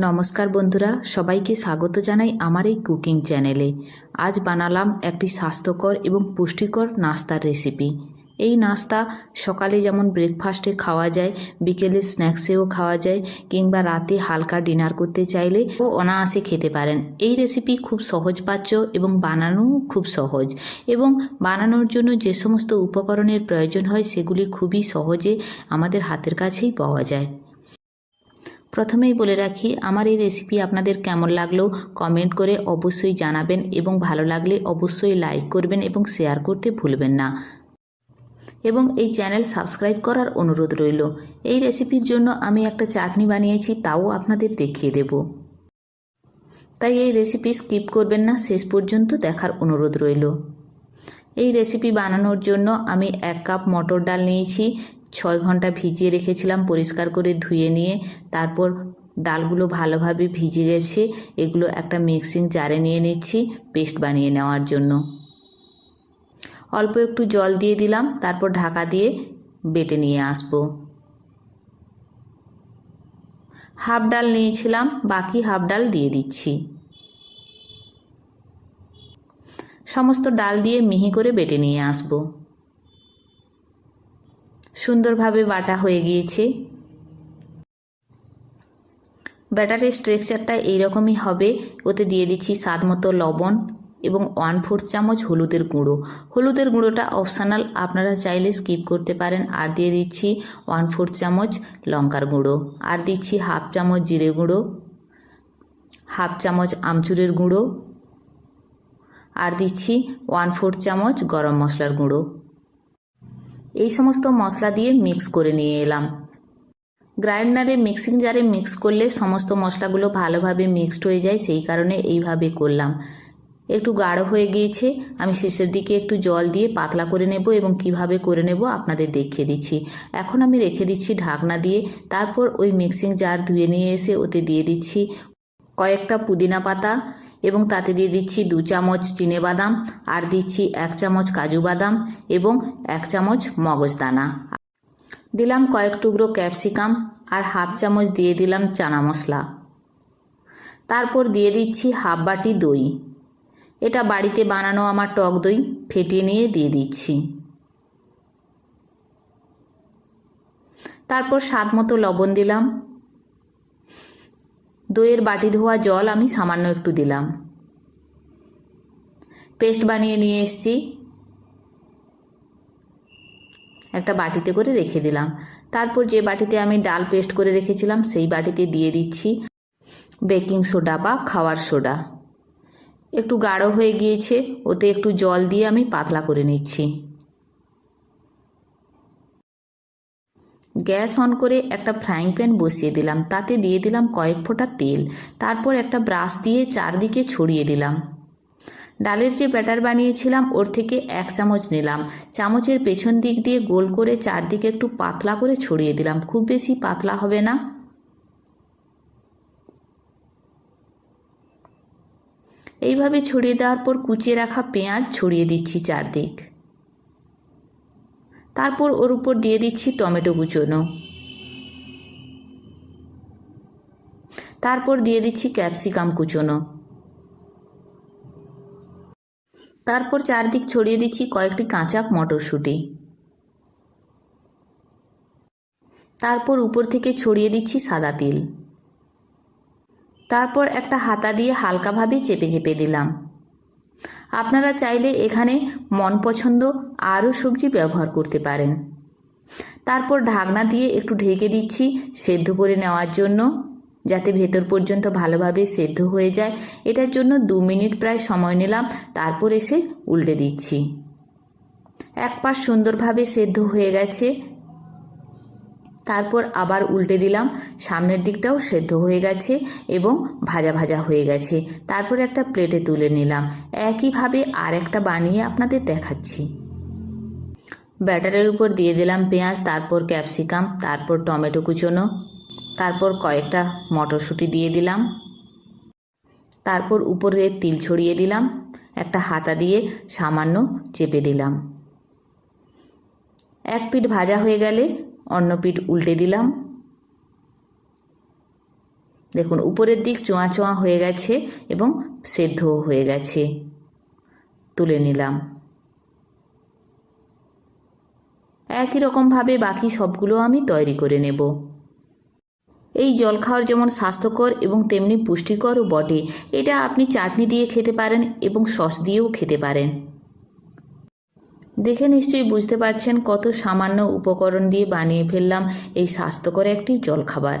নমস্কার বন্ধুরা, সবাইকে স্বাগত জানাই আমার এই কুকিং চ্যানেলে। আজ বানালাম একটি স্বাস্থ্যকর এবং পুষ্টিকর নাস্তার রেসিপি। এই নাস্তা সকালে যেমন ব্রেকফাস্টে খাওয়া যায়, বিকেলে স্ন্যাক্সেও খাওয়া যায়, কিংবা রাতে হালকা ডিনার করতে চাইলে ও অনায়াসে খেতে পারেন। এই রেসিপি খুব সহজপাচ্য এবং বানানোও খুব সহজ। এবং বানানোর জন্য যে সমস্ত উপকরণের প্রয়োজন হয়, সেগুলি খুবই সহজে আমাদের হাতের কাছেই পাওয়া যায়। প্রথমেই বলে রাখি, আমার এই রেসিপি আপনাদের কেমন লাগল কমেন্ট করে অবশ্যই জানাবেন এবং ভালো লাগলে অবশ্যই লাইক করবেন এবং শেয়ার করতে ভুলবেন না। এবং এই চ্যানেল সাবস্ক্রাইব করার অনুরোধ রইল। এই রেসিপির জন্য আমি একটা চাটনি বানিয়েছি, তাও আপনাদের দেখিয়ে দেব। তাই এই রেসিপি স্কিপ করবেন না, শেষ পর্যন্ত দেখার অনুরোধ রইল। এই রেসিপি বানানোর জন্য আমি এক কাপ মটর ডাল নিয়েছি ছয় ঘণ্টা ভিজিয়ে রেখেছিলাম, পরিষ্কার করে ধুয়ে নিয়ে, তারপর ডালগুলো ভালোভাবে ভিজে গেছে। এগুলো একটা মিক্সিং জারে নিয়ে নিচ্ছি পেস্ট বানিয়ে নেওয়ার জন্য। অল্প একটু জল দিয়ে দিলাম, তারপর ঢাকা দিয়ে বেটে নিয়ে আসব। হাফ ডাল নিয়েছিলাম, বাকি হাফ ডাল দিয়ে দিচ্ছি। সমস্ত ডাল দিয়ে মিহি করে বেটে নিয়ে আসব। সুন্দরভাবে বাটা হয়ে গিয়েছে। ব্যাটারের স্ট্রাকচারটা এইরকমই হবে। ওতে দিয়ে দিচ্ছি স্বাদ মতো লবণ এবং ওয়ান ফোর্থ চামচ হলুদের গুঁড়ো। হলুদের গুঁড়োটা অপশানাল, আপনারা চাইলে স্কিপ করতে পারেন। আর দিয়ে দিচ্ছি ওয়ান ফোর্থ চামচ লঙ্কার গুঁড়ো। আর দিচ্ছি হাফ চামচ জিরে গুঁড়ো, হাফ চামচ আমচুরের গুঁড়ো, আর দিচ্ছি ওয়ান ফোর্থ চামচ গরম মশলার গুঁড়ো। এই সমস্ত মশলা দিয়ে মিক্স করে নিয়ে এলাম। গ্রাইন্ডারে মিক্সিং জারে মিক্স করলে সমস্ত মশলাগুলো ভালোভাবে মিক্সড হয়ে যায়, সেই কারণে এইভাবে করলাম। একটু গাঢ় হয়ে গিয়েছে, আমি শেষের দিকে একটু জল দিয়ে পাতলা করে নেব এবং কীভাবে করে নেব আপনাদের দেখিয়ে দিচ্ছি। এখন আমি রেখে দিচ্ছি ঢাকনা দিয়ে, তারপর ওই মিক্সিং জার ধুয়ে নিয়ে এসে ওতে দিয়ে দিচ্ছি কয়েকটা পুদিনা পাতা এবং তাতে দিয়ে দিচ্ছি দু চামচ চিনে বাদাম আর দিচ্ছি এক চামচ কাজু বাদাম এবং এক চামচ মগজদানা দিলাম কয়েক টুকরো ক্যাপসিকাম আর হাফ চামচ দিয়ে দিলাম চানা মশলা। তারপর দিয়ে দিচ্ছি হাফ বাটি দই। এটা বাড়িতে বানানো আমার টক দই ফেটিয়ে নিয়ে দিয়ে দিচ্ছি। তারপর স্বাদ মতো লবণ দিলাম। দইয়ের বাটি ধোয়া জল আমি সামান্য একটু দিলাম। পেস্ট বানিয়ে নিয়ে এসছি। একটা বাটিতে করে রেখে দিলাম। তারপর যে বাটিতে আমি ডাল পেস্ট করে রেখেছিলাম, সেই বাটিতে দিয়ে দিচ্ছি বেকিং সোডা বা খাওয়ার সোডা। একটু গাঢ় হয়ে গিয়েছে, ওতে একটু জল দিয়ে আমি পাতলা করে নিচ্ছি। গ্যাস অন করে একটা ফ্রাইং প্যান বসিয়ে দিলাম। তাতে দিয়ে দিলাম কয়েক ফোঁটা তেল। তারপর একটা ব্রাশ দিয়ে চারদিকে ছড়িয়ে দিলাম। ডালের যে ব্যাটার বানিয়েছিলাম, ওর থেকে এক চামচ নিলাম। চামচের পেছন দিক দিয়ে গোল করে চারদিকে একটু পাতলা করে ছড়িয়ে দিলাম। খুব বেশি পাতলা হবে না। এইভাবে ছড়িয়ে দেওয়ার পর কুচিয়ে রাখা পেঁয়াজ ছড়িয়ে দিচ্ছি চারদিক। তারপর ওর উপর দিয়ে দিচ্ছি টমেটো কুচোনো। তারপর দিয়ে দিচ্ছি ক্যাপসিকাম কুচোনো। তারপর চারদিক ছড়িয়ে দিচ্ছি কয়েকটি কাঁচা মটরশুঁটি। তারপর উপর থেকে ছড়িয়ে দিচ্ছি সাদা তিল। তারপর একটা হাতা দিয়ে হালকাভাবে চেপে চেপে দিলাম। আপনারা চাইলে এখানে মন পছন্দ আরও সবজি ব্যবহার করতে পারেন। তারপর ঢাকনা দিয়ে একটু ঢেকে দিচ্ছি সেদ্ধ করে নেওয়ার জন্য, যাতে ভেতর পর্যন্ত ভালোভাবে সেদ্ধ হয়ে যায়। এটার জন্য দু মিনিট প্রায় সময় নিলাম, তারপর এসে উল্টে দিচ্ছি। এক পাশ সুন্দরভাবে সেদ্ধ হয়ে গেছে তারপর আবার উল্টে দিলাম। সামনের দিকটাও সেদ্ধ হয়ে গেছে এবং ভাজা ভাজা হয়ে গেছে। তারপর একটা প্লেটে তুলে নিলাম। একইভাবে আর একটা বানিয়ে আপনাদের দেখাচ্ছি। ব্যাটারের উপর দিয়ে দিলাম পেঁয়াজ, তারপর ক্যাপসিকাম, তারপর টমেটো কুচোনো, তারপর কয়েকটা মটরশুঁটি দিয়ে দিলাম। তারপর উপরে তিল ছড়িয়ে দিলাম। একটা হাতা দিয়ে সামান্য চেপে দিলাম। এক পিঠ ভাজা হয়ে গেলে অন্য পিঠ উল্টে দিলাম। দেখুন, উপরের দিক চোঁয়া চোঁয়া হয়ে গেছে এবং সেদ্ধও হয়ে গেছে। তুলে নিলাম। একই রকমভাবে বাকি সবগুলো আমি তৈরি করে নেব। এই জল খাওয়ার যেমন স্বাস্থ্যকর এবং তেমনি পুষ্টিকরও বটে। এটা আপনি চাটনি দিয়ে খেতে পারেন এবং সস দিয়েও খেতে পারেন। দেখে নিশ্চয়ই বুঝতে পারছেন কত সামান্য উপকরণ দিয়ে বানিয়ে ফেললাম এই স্বাস্থ্যকর একটি জলখাবার।